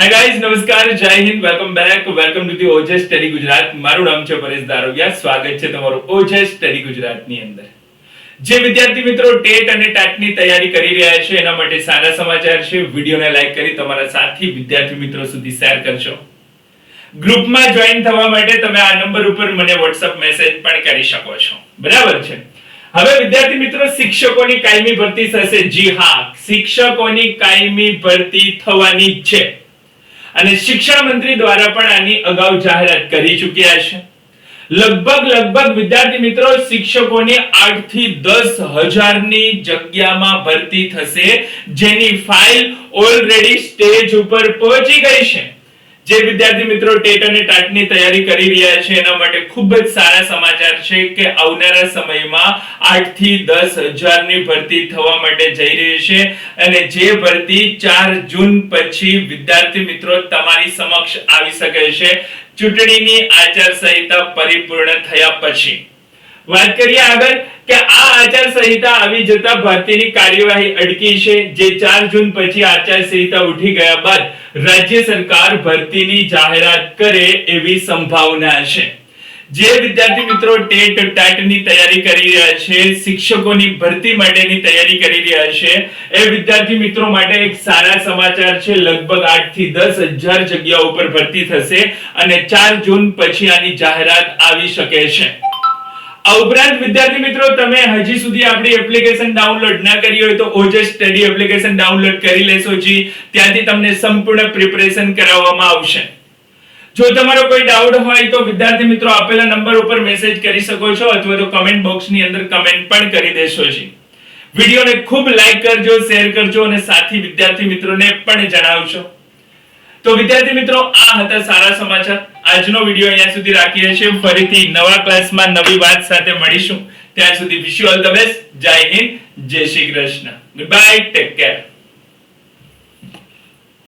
હાય guys નમસ્કાર, જય Hind welcome back welcome to the OJ study Gujarat મારું નામ છે પરેશ દારોગિયા, સ્વાગત છે તમારું ઓજે સ્ટડી ગુજરાતની અંદર. જે વિદ્યાર્થી મિત્રો ટેટ અને ટાટની તૈયારી કરી રહ્યા છે, એના માટે સારા સમાચાર છે. વિડીયોને લાઈક કરી તમારા સાથી વિદ્યાર્થી મિત્રો સુધી શેર કરજો. ગ્રુપમાં જોઈન થવા માટે તમે આ નંબર ઉપર મને WhatsApp મેસેજ પણ કરી શકો છો. બરાબર છે? હવે વિદ્યાર્થી મિત્રો, શિક્ષકોની કાયમી ભરતી થશે. જી હા, શિક્ષકોની કાયમી ભરતી થવાની છે. અને શિક્ષણ મંત્રી દ્વારા પણ આની અગાઉ જાહેરાત કરી ચૂક્યા છે. લગભગ લગભગ વિદ્યાર્થી મિત્રો, શિક્ષકોની આઠથી દસ હજારની જગ્યામાં ભરતી થશે, જેની ફાઇલ ઓલરેડી સ્ટેજ ઉપર પહોંચી ગઈ છે. જે વિદ્યાર્થી મિત્રો ટેટ અને ટાટની તૈયારી કરી રહ્યા છે, એના માટે ખૂબ જ સારા સમાચાર છે કે આવનારા સમયમાં આઠથી દસ હજારની ભરતી થવા માટે જઈ રહી છે અને જે ભરતી ચાર જૂન પછી વિદ્યાર્થી મિત્રો તમારી સમક્ષ આવી શકે છે. ચૂંટણીની આચાર સંહિતા પરિપૂર્ણ થયા પછી. વાત કરીએ આગળ કે આ આચાર સંહિતા આવી જતા ભારતીયની કાર્યવાહી અટકી છે, જે 4 જૂન પછી આચાર સંહિતા ઉઠી ગયા બાદ રાજ્ય સરકાર ભરતીની જાહેરાત કરે એવી સંભાવના છે. જે વિદ્યાર્થી મિત્રો ટેટ, ટાટની તૈયારી કરી રહ્યા છે, શિક્ષકોની ભરતી માટેની તૈયારી કરી રહ્યા છે. એ વિદ્યાર્થી મિત્રો માટે એક સારા સમાચાર છે, લગભગ 8 થી 10000 જગ્યાઓ ઉપર ભરતી થશે અને 4 જૂન પછી આની જાહેરાત આવી શકે છે. આ ઉપરાંત વિદ્યાર્થી મિત્રો, તમે હજી સુધી આપણી એપ્લિકેશન ડાઉનલોડ ના કરી હોય તો ઓજસ સ્ટડી એપ્લિકેશન ડાઉનલોડ કરી લેશો જી. ત્યાંથી તમને સંપૂર્ણ પ્રિપરેશન કરાવવામાં આવશે. જો તમારો કોઈ ડાઉટ હોય તો વિદ્યાર્થી મિત્રો, આપેલા નંબર ઉપર મેસેજ કરી શકો છો અથવા તો કમેન્ટ બોક્સની અંદર કમેન્ટ પણ કરી દેશો જી. વિડીયોને ખૂબ લાઈક કરજો શેર કરજો અને સાથી વિદ્યાર્થી મિત્રોને પણ જણાવજો. તો વિદ્યાર્થી મિત્રો, આ હતા સારા સમાચાર. આજનો વીડિયો અહીંયા સુધી રાખીએ છીએ. ફરીથી નવા ક્લાસમાં નવી વાત સાથે મળીશું. ત્યાં સુધી wish you all the best જય હિન્દ, જય Shri Krishna. Bye take care